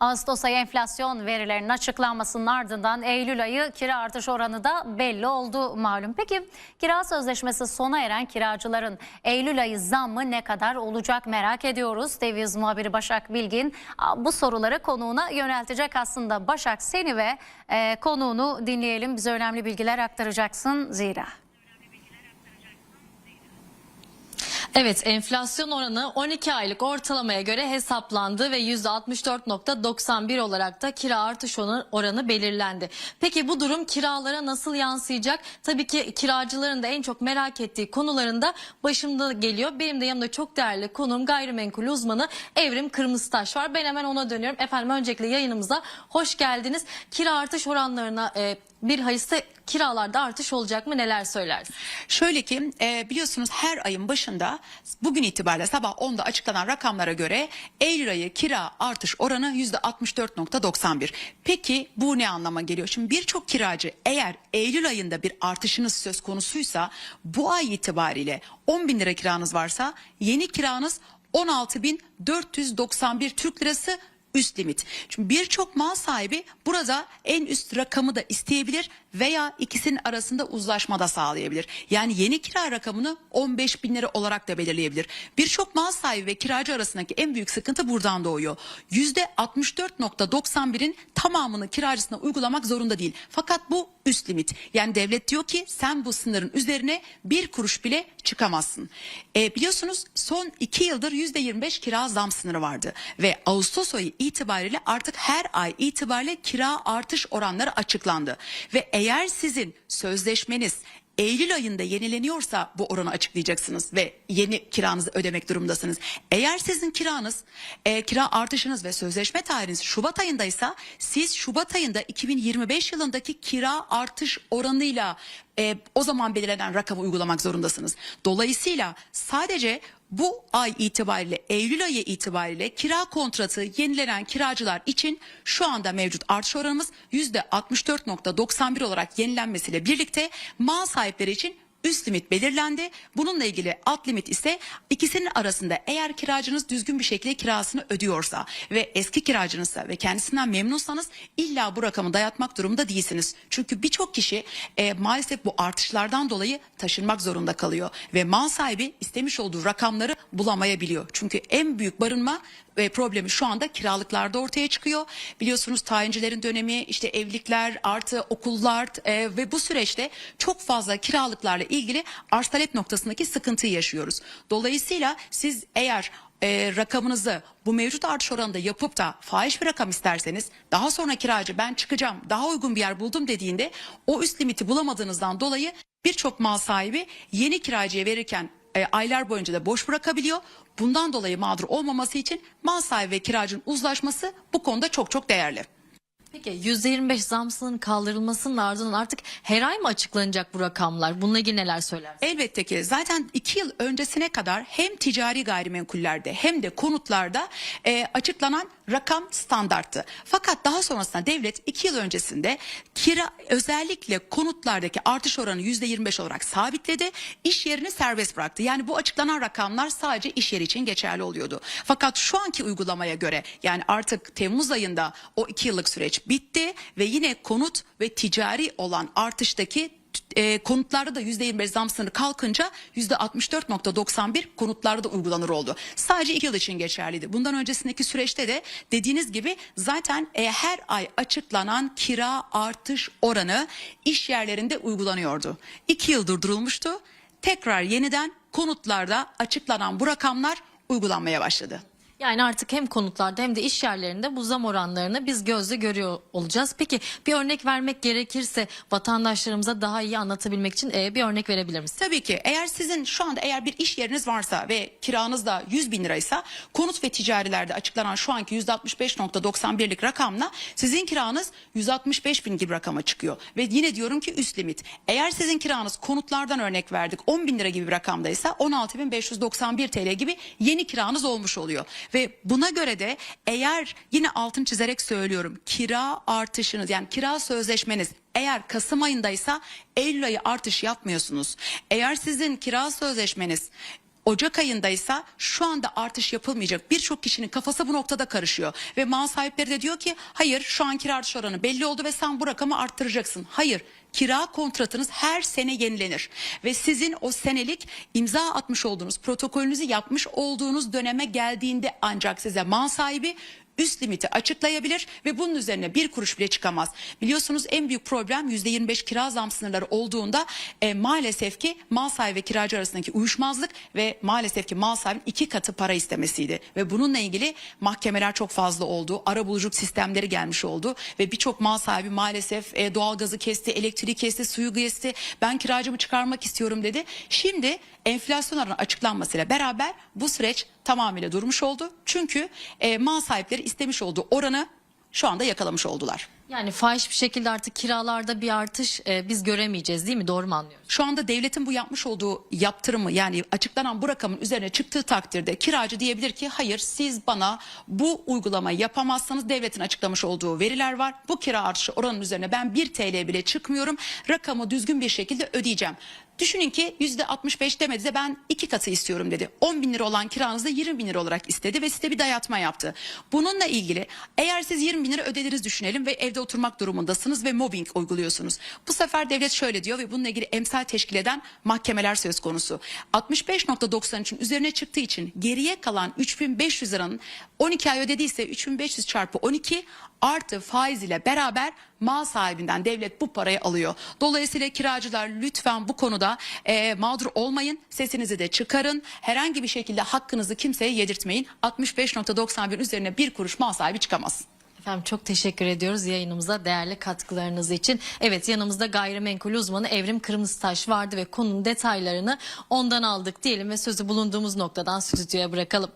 Ağustos ayı enflasyon verilerinin açıklanmasının ardından Eylül ayı kira artış oranı da belli oldu malum. Peki kira sözleşmesi sona eren kiracıların Eylül ayı zammı ne kadar olacak merak ediyoruz. Deviz muhabiri Başak Bilgin bu soruları konuğuna yöneltecek aslında. Başak seni ve e, konuğunu dinleyelim. Bize önemli bilgiler aktaracaksın zira. Evet enflasyon oranı 12 aylık ortalamaya göre hesaplandı ve %64.91 olarak da kira artış oranı- belirlendi. Peki bu durum kiralara nasıl yansıyacak? Tabii ki kiracıların da en çok merak ettiği konularında başımda geliyor. Benim de yanımda çok değerli konuğum gayrimenkul uzmanı Evrim Kırmızıtaş var. Ben hemen ona dönüyorum. Efendim öncelikle yayınımıza hoş geldiniz. Kira artış oranlarına e, bir hayızda kiralarda artış olacak mı neler söylersiniz? Şöyle ki e, biliyorsunuz her ayın başında bugün itibariyle sabah 10'da açıklanan rakamlara göre Eylül ayı kira artış oranı %64.91. Peki bu ne anlama geliyor? Şimdi birçok kiracı eğer Eylül ayında bir artışınız söz konusuysa bu ay itibariyle 10 bin lira kiranız varsa yeni kiranız 16.491 Türk lirası üst limit. Çünkü birçok mal sahibi burada en üst rakamı da isteyebilir veya ikisinin arasında uzlaşma da sağlayabilir. Yani yeni kira rakamını 15 bin lira olarak da belirleyebilir. Birçok mal sahibi ve kiracı arasındaki en büyük sıkıntı buradan doğuyor. %64.91'in tamamını kiracısına uygulamak zorunda değil. Fakat bu üst limit. Yani devlet diyor ki sen bu sınırın üzerine bir kuruş bile çıkamazsın. E, biliyorsunuz son iki yıldır %25 kira zam sınırı vardı. Ve Ağustos ayı itibariyle artık her ay itibariyle kira artış oranları açıklandı. Ve eğer sizin sözleşmeniz Eylül ayında yenileniyorsa bu oranı açıklayacaksınız ve yeni kiranızı ödemek durumundasınız. Eğer sizin kiranız, e, kira artışınız ve sözleşme tarihiniz Şubat ayındaysa siz Şubat ayında 2025 yılındaki kira artış oranıyla e, o zaman belirlenen rakamı uygulamak zorundasınız. Dolayısıyla sadece bu ay itibariyle Eylül ayı itibariyle kira kontratı yenilenen kiracılar için şu anda mevcut artış oranımız %64.91 olarak yenilenmesiyle birlikte mal sahipleri için üst limit belirlendi. Bununla ilgili alt limit ise ikisinin arasında eğer kiracınız düzgün bir şekilde kirasını ödüyorsa ve eski kiracınızsa ve kendisinden memnunsanız illa bu rakamı dayatmak durumunda değilsiniz. Çünkü birçok kişi e, maalesef bu artışlardan dolayı taşınmak zorunda kalıyor ve mal sahibi istemiş olduğu rakamları bulamayabiliyor. Çünkü en büyük barınma e, problemi şu anda kiralıklarda ortaya çıkıyor. Biliyorsunuz tayincilerin dönemi işte evlilikler artı okullar e, ve bu süreçte çok fazla kiralıklarla ilgili arz talep noktasındaki sıkıntıyı yaşıyoruz. Dolayısıyla siz eğer e, rakamınızı bu mevcut artış oranında yapıp da fahiş bir rakam isterseniz daha sonra kiracı ben çıkacağım daha uygun bir yer buldum dediğinde o üst limiti bulamadığınızdan dolayı birçok mal sahibi yeni kiracıya verirken e, aylar boyunca da boş bırakabiliyor. Bundan dolayı mağdur olmaması için mal sahibi ve kiracının uzlaşması bu konuda çok çok değerli. Peki %25 zamsının kaldırılmasının ardından artık her ay mı açıklanacak bu rakamlar? Bununla ilgili neler söylersiniz? Elbette ki zaten iki yıl öncesine kadar hem ticari gayrimenkullerde hem de konutlarda e, açıklanan rakam standarttı. Fakat daha sonrasında devlet iki yıl öncesinde kira özellikle konutlardaki artış oranı yüzde 25 olarak sabitledi. İş yerini serbest bıraktı. Yani bu açıklanan rakamlar sadece iş yeri için geçerli oluyordu. Fakat şu anki uygulamaya göre yani artık Temmuz ayında o iki yıllık süreç bitti ve yine konut ve ticari olan artıştaki e, konutlarda da %25 zam sınırı kalkınca %64.91 konutlarda da uygulanır oldu. Sadece iki yıl için geçerliydi. Bundan öncesindeki süreçte de dediğiniz gibi zaten e, her ay açıklanan kira artış oranı iş yerlerinde uygulanıyordu. İki yıl durdurulmuştu. Tekrar yeniden konutlarda açıklanan bu rakamlar uygulanmaya başladı. Yani artık hem konutlarda hem de iş yerlerinde bu zam oranlarını biz gözle görüyor olacağız. Peki bir örnek vermek gerekirse vatandaşlarımıza daha iyi anlatabilmek için e, bir örnek verebilir misiniz? Tabii ki eğer sizin şu anda eğer bir iş yeriniz varsa ve kiranız da 100 bin liraysa konut ve ticarilerde açıklanan şu anki %65.91'lik rakamla sizin kiranız 165 bin gibi rakama çıkıyor. Ve yine diyorum ki üst limit. Eğer sizin kiranız konutlardan örnek verdik 10 bin lira gibi bir rakamdaysa 16.591 TL gibi yeni kiranız olmuş oluyor. Ve buna göre de eğer yine altın çizerek söylüyorum kira artışınız yani kira sözleşmeniz eğer Kasım ayındaysa Eylül ayı artış yapmıyorsunuz. Eğer sizin kira sözleşmeniz Ocak ayındaysa şu anda artış yapılmayacak. Birçok kişinin kafası bu noktada karışıyor. Ve mal sahipleri de diyor ki hayır şu an kira artış oranı belli oldu ve sen bu rakamı arttıracaksın. Hayır kira kontratınız her sene yenilenir. Ve sizin o senelik imza atmış olduğunuz protokolünüzü yapmış olduğunuz döneme geldiğinde ancak size mal sahibi üst limiti açıklayabilir ve bunun üzerine bir kuruş bile çıkamaz. Biliyorsunuz en büyük problem %25 kira zam sınırları olduğunda e, maalesef ki mal sahibi ve kiracı arasındaki uyuşmazlık ve maalesef ki mal sahibinin iki katı para istemesiydi. Ve bununla ilgili mahkemeler çok fazla oldu. Arabuluculuk sistemleri gelmiş oldu ve birçok mal sahibi maalesef e, doğalgazı kesti, elektriği kesti, suyu kesti. Ben kiracımı çıkarmak istiyorum dedi. Şimdi enflasyon oranı açıklanmasıyla beraber bu süreç tamamıyla durmuş oldu. Çünkü e, mal sahipleri istemiş olduğu oranı şu anda yakalamış oldular. Yani fahiş bir şekilde artık kiralarda bir artış e, biz göremeyeceğiz değil mi? Doğru mu anlıyorum? Şu anda devletin bu yapmış olduğu yaptırımı yani açıklanan bu rakamın üzerine çıktığı takdirde kiracı diyebilir ki hayır siz bana bu uygulamayı yapamazsanız devletin açıklamış olduğu veriler var. Bu kira artışı oranın üzerine ben 1 TL bile çıkmıyorum. Rakamı düzgün bir şekilde ödeyeceğim. Düşünün ki %65 demedi de ben iki katı istiyorum dedi. 10 bin lira olan kiranızı 20 bin lira olarak istedi ve size bir dayatma yaptı. Bununla ilgili eğer siz 20 bin lira ödediniz düşünelim ve evde oturmak durumundasınız ve mobbing uyguluyorsunuz. Bu sefer devlet şöyle diyor ve bununla ilgili emsal teşkil eden mahkemeler söz konusu. 65.93'ün üzerine çıktığı için geriye kalan 3500 liranın 12 ay ödediyse 3500 çarpı 12 artı faiz ile beraber mal sahibinden devlet bu parayı alıyor. Dolayısıyla kiracılar lütfen bu konuda e, mağdur olmayın. Sesinizi de çıkarın. Herhangi bir şekilde hakkınızı kimseye yedirtmeyin. 65.91 üzerine bir kuruş mal sahibi çıkamaz. Efendim çok teşekkür ediyoruz yayınımıza değerli katkılarınız için. Evet yanımızda gayrimenkul uzmanı Evrim Kırmızıtaş vardı ve konunun detaylarını ondan aldık diyelim ve sözü bulunduğumuz noktadan stüdyoya bırakalım.